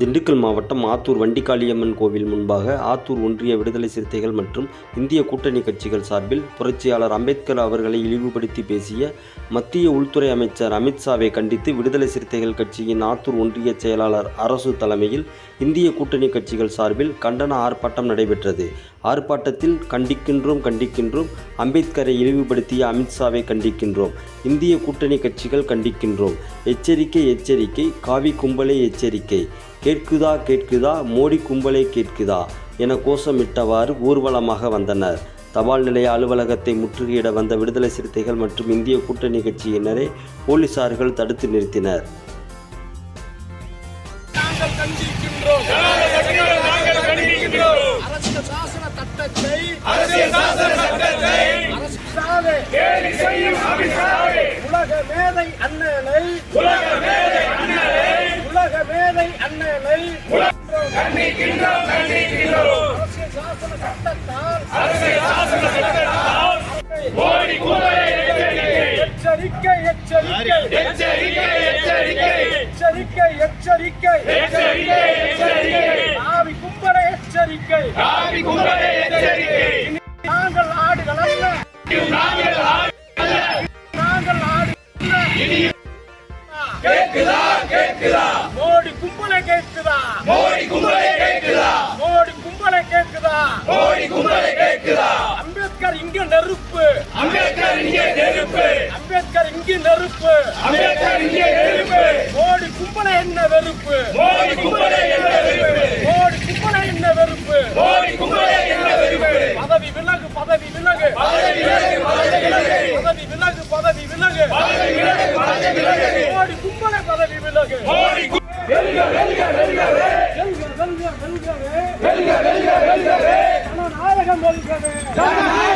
திண்டுக்கல் மாவட்டம் ஆத்தூர் வண்டிகாளியம்மன் கோவில் முன்பாக ஆத்தூர் ஒன்றிய விடுதலை சிறுத்தைகள் மற்றும் இந்திய கூட்டணி கட்சிகள் சார்பில் புரட்சியாளர் அம்பேத்கர் அவர்களை இழிவுபடுத்தி பேசிய மத்திய உள்துறை அமைச்சர் அமித்ஷாவை கண்டித்து விடுதலை சிறுத்தைகள் கட்சியின் ஆத்தூர் ஒன்றிய செயலாளர் அரசு தலைமையில் இந்திய கூட்டணி கட்சிகள் சார்பில் கண்டன ஆர்ப்பாட்டம் நடைபெற்றது. ஆர்ப்பாட்டத்தில் கண்டிக்கின்றோம் கண்டிக்கின்றோம் அம்பேத்கரை இழிவுபடுத்திய அமித்ஷாவை கண்டிக்கின்றோம் இந்திய கூட்டணி கட்சிகள் கண்டிக்கின்றோம். எச்சரிக்கை எச்சரிக்கை காவி கும்பலே எச்சரிக்கை. கேட்குதா கேட்குதா? மோடி கும்பலே கேட்குதா? என கோஷமிட்டவாறு ஊர்வலமாக வந்தனர். தபால் நிலைய அலுவலகத்தை முற்றுகையிட வந்த விடுதலை சிறுத்தைகள் மற்றும் இந்திய கூட்டணி கட்சியினரை போலீசார்கள் தடுத்து நிறுத்தினர். உலக மேதை அண்ணனை உலக மேதை மேதை கண்டிக்கின்றோம் கண்டிக்கின்றோம் அரசியல் சாசன சட்டத்தால் அரசியல் சாசன சட்டத்தால் மோடி எச்சரிக்கை எச்சரிக்கை எச்சரிக்கை எச்சரிக்கை எச்சரிக்கை எச்சரிக்கை எச்சரிக்கை எச்சரிக்கை ஆவி கும்பல எச்சரிக்கை எச்சரிக்கை நாங்கள் ஆடுகள் அல்ல நாங்கள் ஆள் நாங்கள் ஆடுகள் கேட்குதா மோடி கும்பலை கேட்குதா மோடி கும்பலை கேட்குதா மோடி கும்பலை கேட்குதா மோடி கும்பலை கேட்குதா அம்பேத்கர் இங்க நெருப்பு அம்பேத்கர் இங்கே நெருப்பு. அம்பேத்கர் இங்க நெருப்பு. அம்பேத்கர் இங்கே நெருப்பு. மோடி கும்பலை என்ன வெறுப்பு? மோடி கும்பலை என்ன வெறுப்பு? மோடி கும்பலை என்ன வெறுப்பு? மோடி கும்பலை என்ன வெறுப்பு? பதவி விலகு பதவி விலகு. பதவி விலகு பதவி விலகு. பதவி விலகு பதவி விலகு. பதவி விலகு பதவி விலகு. மோடி கும்பலை பதவி விலகு. மோடி வெல்க வெல்க வெல்கவே வெல்க வெல்க வெல்கவே வெல்க வெல்க வெல்கவே ஜனநாயகம் வெல்கவே ஜனநாயகம்